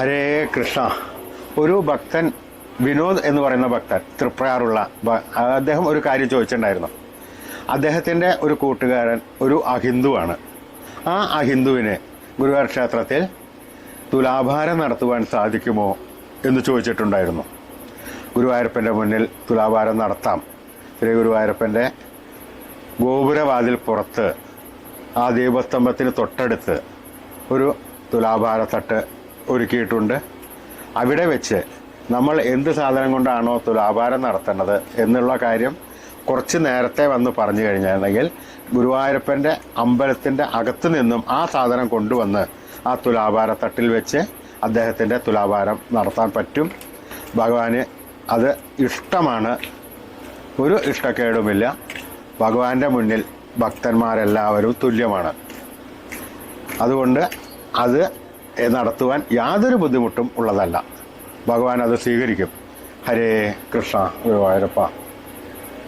ഹരേ കൃഷ്ണ. ഒരു ഭക്തൻ വിനോദ് എന്ന് പറയുന്ന ഭക്തൻ തൃപ്രയാറുള്ള അദ്ദേഹം ഒരു കാര്യം ചോദിച്ചിട്ടുണ്ടായിരുന്നു. അദ്ദേഹത്തിന്റെ ഒരു കൂട്ടുകാരൻ ഒരു അഹിന്ദുവാണ്. ആ അഹിന്ദുവിന് ഗുരുവായൂർ ക്ഷേത്രത്തിൽ തുലാഭാരം നടത്തുവാൻ സാധിക്കുമോ എന്ന് ചോദിച്ചിട്ടുണ്ടായിരുന്നു. ഗുരുവായൂരപ്പന്റെ മുന്നിൽ തുലാഭാരം നടത്താം. ശ്രീ ഗുരുവായൂരപ്പന്റെ ഗോപുരവാതിൽ പുറത്ത് ആ ദീപസ്തംഭത്തിന് തൊട്ടടുത്ത് ഒരു തുലാഭാരത്തട്ട് ഒരുക്കിയിട്ടുണ്ട്. അവിടെ വെച്ച് നമ്മൾ എന്ത് സാധനം കൊണ്ടാണോ തുലാഭാരം നടത്തേണ്ടത് എന്നുള്ള കാര്യം കുറച്ച് നേരത്തെ വന്ന് പറഞ്ഞു കഴിഞ്ഞിട്ടുണ്ടെങ്കിൽ ഗുരുവായൂരപ്പന്റെ അമ്പലത്തിന്റെ അകത്തു നിന്നും ആ സാധനം കൊണ്ടുവന്ന് ആ തുലാഭാരത്തട്ടിൽ വെച്ച് അദ്ദേഹത്തിന്റെ തുലാഭാരം നടത്താൻ പറ്റും. ഭഗവാന് അത് ഇഷ്ടമാണ്. ഒരു ഇഷ്ടക്കേടുമില്ല. ഭഗവാന്റെ മുന്നിൽ ഭക്തന്മാരെല്ലാവരും തുല്യമാണ്. അതുകൊണ്ട് അത് നടത്തുവാൻ യാതൊരു ബുദ്ധിമുട്ടും ഉള്ളതല്ല. ഭഗവാൻ അത് സ്വീകരിക്കും. ഹരേ കൃഷ്ണ ഗുരുവായൂരപ്പ.